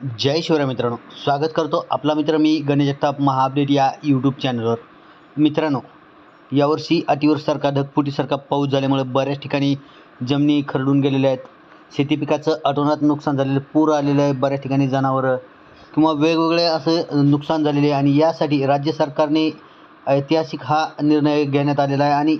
जय शिवराय मित्रांनो. स्वागत करतो आपला मित्र मी गणेश जगताप महाअपडेट या यूट्यूब चॅनलवर मित्रांनो यावर्षी अतिवृष्टीसारखा ढगफुटीसारखा पाऊस झाल्यामुळे बऱ्याच ठिकाणी जमिनी खरडून गेलेल्या आहेत. शेती पिकाचं अटोनात नुकसान झालेलं पूर आलेलं आहे बऱ्याच ठिकाणी जनावरं किंवा वेगवेगळे असं नुकसान झालेले आहे. आणि यासाठी राज्य सरकारने ऐतिहासिक हा निर्णय घेण्यात आलेला आहे. आणि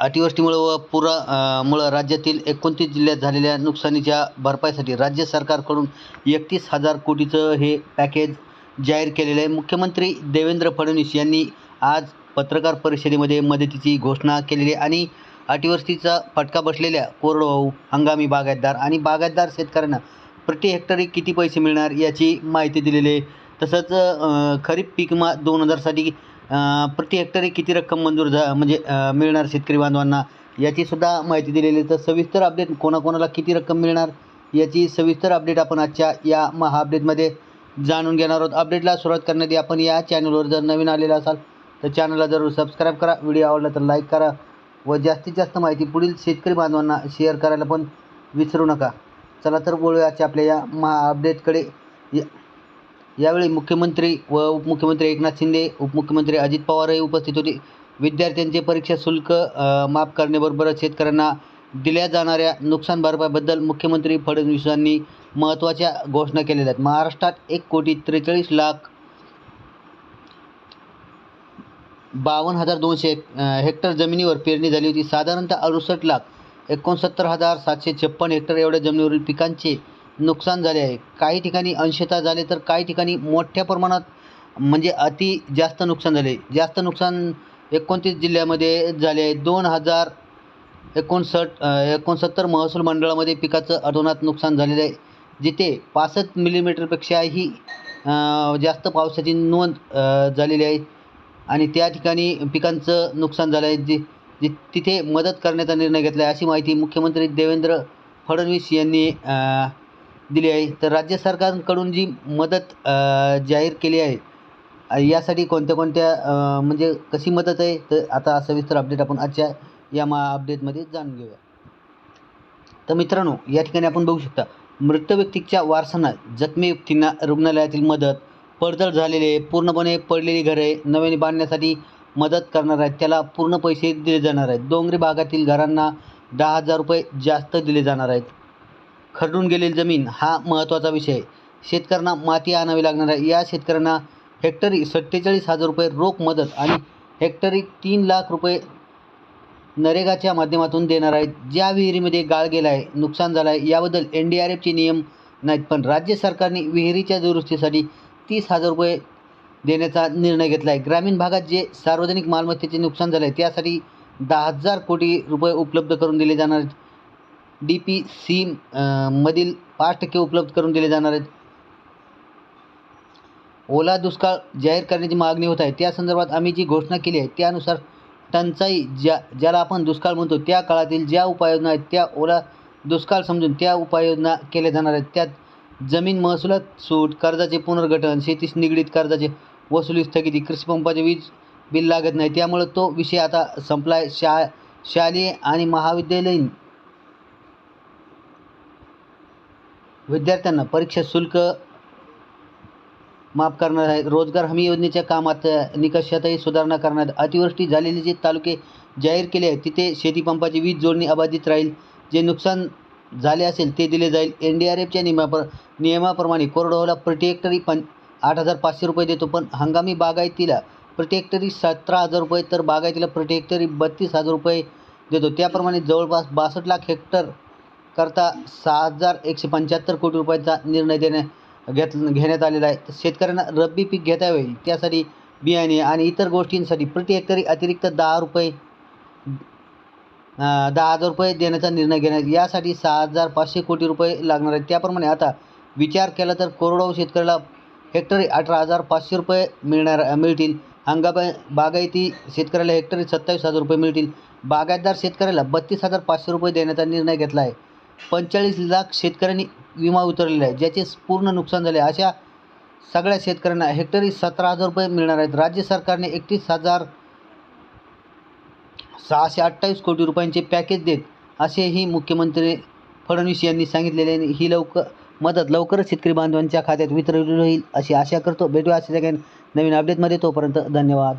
अतिवृष्टीमुळं व पुरा मुळं राज्यातील एकोणतीस जिल्ह्यात झालेल्या नुकसानीच्या भरपाईसाठी राज्य सरकारकडून एकतीस हजार कोटीचं हे पॅकेज जाहीर केलेलं आहे. मुख्यमंत्री देवेंद्र फडणवीस यांनी आज पत्रकार परिषदेमध्ये मदतीची घोषणा केलेली आहे आणि अतिवृष्टीचा फटका बसलेल्या कोरडवाहू हंगामी बागायतदार आणि बागायतदार शेतकऱ्यांना प्रति हेक्टरी किती पैसे मिळणार याची माहिती दिलेली आहे. तसंच खरीप पीक मा दोन हजारसाठी प्रति हेक्टरी किती रक्कम मंजूर झा म्हणजे मिळणार शेतकरी बांधवांना? याची सुद्धा माहिती दिलेली तर सविस्तर अपडेट कोणाकोणाला किती रक्कम मिळणार? याची सविस्तर अपडेट आपण आजच्या या महा अपडेटमध्ये जाणून घेणार आहोत. अपडेटला सुरुवात करण्याआधी आपण या चॅनलवर जर नवीन आलेला असाल तर चॅनलला जरूर सबस्क्राईब करा. व्हिडिओ आवडला तर लाईक करा व जास्तीत जास्त माहिती पुढील शेतकरी बांधवांना शेअर करायला पण विसरू नका. चला तर बोलूया आजच्या आपल्या या महा अपडेटकडे या यावेळी मुख्यमंत्री व उपमुख्यमंत्री एकनाथ शिंदे उपमुख्यमंत्री अजित पवारही उपस्थित होते. विद्यार्थ्यांचे परीक्षा शुल्क माफ करण्याबरोबरच शेतकऱ्यांना दिल्या जाणाऱ्या नुकसान भरपाईबद्दल मुख्यमंत्री फडणवीसांनी महत्त्वाच्या घोषणा केलेल्या आहेत. महाराष्ट्रात एक कोटी त्रेचाळीस लाख बावन्न हजार दोनशे हेक्टर जमिनीवर पेरणी झाली होती. साधारणतः अडुसष्ट लाख एकोणसत्तर हजार सातशे छप्पन हेक्टर एवढ्या जमिनीवरील पिकांचे नुकसान झाले आहे. काही ठिकाणी अंशतः झाले तर काही ठिकाणी मोठ्या प्रमाणात म्हणजे अति जास्त नुकसान झाले. जास्त नुकसान एकोणतीस जिल्ह्यामध्ये झाले आहे. दोन हजार एकोणसठ एकोणसत्तर महसूल मंडळामध्ये पिकाचं अतोनात नुकसान झालेलं आहे. जिथे पासष्ट मिलीमीटरपेक्षाही जास्त पावसाची नोंद झालेली आहे. आणि त्या ठिकाणी पिकांचं नुकसान झालं आहे. जे जि तिथे मदत करण्याचा निर्णय घेतला आहे. अशी माहिती मुख्यमंत्री देवेंद्र फडणवीस यांनी दिली आहे. तर राज्य सरकारकडून जी मदत जाहीर केली आहे यासाठी कोणत्या कोणत्या म्हणजे कशी मदत आहे? तर आता सविस्तर अपडेट आपण आजच्या या मा अपडेटमध्ये जाणून घेऊया. तर मित्रांनो या ठिकाणी आपण बघू शकता मृत व्यक्तीच्या वारसांना जखमी व्यक्तींना रुग्णालयातील मदत पडझड झालेले पूर्णपणे पडलेली घरे नव्याने बांधण्यासाठी मदत करणार आहेत. त्याला पूर्ण पैसे दिले जाणार आहेत. डोंगरी भागातील घरांना दहा हजार रुपये जास्त दिले जाणार आहेत. खरडून गेलेली जमीन हा महत्त्वाचा विषय आहे. शेतकऱ्यांना माती आणावी लागणार आहे. या शेतकऱ्यांना हेक्टरी सत्तेचाळीस हजार रुपये रोख मदत आणि हेक्टरी तीन लाख रुपये नरेगाच्या माध्यमातून देणार आहेत. ज्या विहिरीमध्ये गाळ गेला आहे नुकसान झालं आहे याबद्दल एन डी आर एफचे नियम नाहीत. पण राज्य सरकारने विहिरीच्या दुरुस्तीसाठी तीस हजार रुपये देण्याचा निर्णय घेतला आहे ग्रामीण भागात जे सार्वजनिक मालमत्तेचे नुकसान झालं आहे त्यासाठी दहा हजार कोटी रुपये उपलब्ध करून दिले जाणार आहेत. डी पी सी मधील पाच टक्के उपलब्ध करून दिले जाणार आहेत. ओला दुष्काळ जाहीर करण्याची मागणी होत आहे. त्या संदर्भात आम्ही जी घोषणा केली आहे त्यानुसार टंचाई ज्या ज्याला आपण दुष्काळ म्हणतो त्या काळातील ज्या उपाययोजना आहेत त्या ओला दुष्काळ समजून त्या उपाययोजना केल्या जाणार आहेत. त्यात जमीन महसुलात सूट कर्जाचे पुनर्गठन शेतीस निगडीत कर्जाचे वसुली स्थगिती कृषीपंपाचे वीज बिल लागत नाही त्यामुळं तो विषय आता संपला आहे शा शालेय आणि महाविद्यालयीन विद्यार्थ्यांना परीक्षा शुल्क माफ करणार आहेत रोजगार हमी योजनेच्या कामात निकषातही सुधारणा करणार अतिवृष्टी झालेले जे तालुके जाहीर केले आहेत तिथे शेतीपंपाची वीज जोडणी अबाधित राहील. जे नुकसान झाले असेल ते दिले जाईल. एन डी आर एफच्या नियमाप्र नियमाप्रमाणे कोरडवाहूला प्रति हेक्टरी आठ हजार पाचशे रुपये देतो पण हंगामी बागायतीला प्रति हेक्टरी सतरा हजार रुपये तर बागायतीला प्रति हेक्टरी बत्तीस हजार रुपये देतो. त्याप्रमाणे जवळपास बासष्ट लाख हेक्टर करता सहा हजार एकशे पंच्याहत्तर कोटी रुपयाचा निर्णय देण्या घेत घेण्यात आलेला आहे. शेतकऱ्यांना रब्बी पीक घेता यावे. त्यासाठी बियाणे आणि इतर गोष्टींसाठी प्रति हेक्टरी अतिरिक्त दहा रुपये दहा हजार रुपये देण्याचा निर्णय घेण्यात यासाठी सहा हजार पाचशे कोटी रुपये लागणार आहेत. त्याप्रमाणे आता विचार केला तर कोरडवाहू शेतकऱ्याला हेक्टरी अठरा हजार पाचशे रुपये मिळणार मिळतील. हंगामा बागायती शेतकऱ्याला हेक्टरी सत्तावीस हजार रुपये मिळतील. बागायतदार शेतकऱ्याला बत्तीस हजार पाचशे रुपये देण्याचा निर्णय घेतला आहे. पंचेचाळीस लाख शेतकऱ्यांनी विमा उतरलेला आहे ज्याचे पूर्ण नुकसान झाले अशा सगळ्या शेतकऱ्यांना हेक्टरी सतरा हजार रुपये मिळणार आहेत. राज्य सरकारने एकतीस हजार सहाशे अठ्ठावीस कोटी रुपयांचे पॅकेज देत असेही मुख्यमंत्री फडणवीस यांनी सांगितलेले आहे. ही लवकर मदत लवकरच शेतकरी बांधवांच्या खात्यात वितरित होईल अशी आशा करतो. भेटूया असे नवीन अपडेटमध्ये तोपर्यंत धन्यवाद.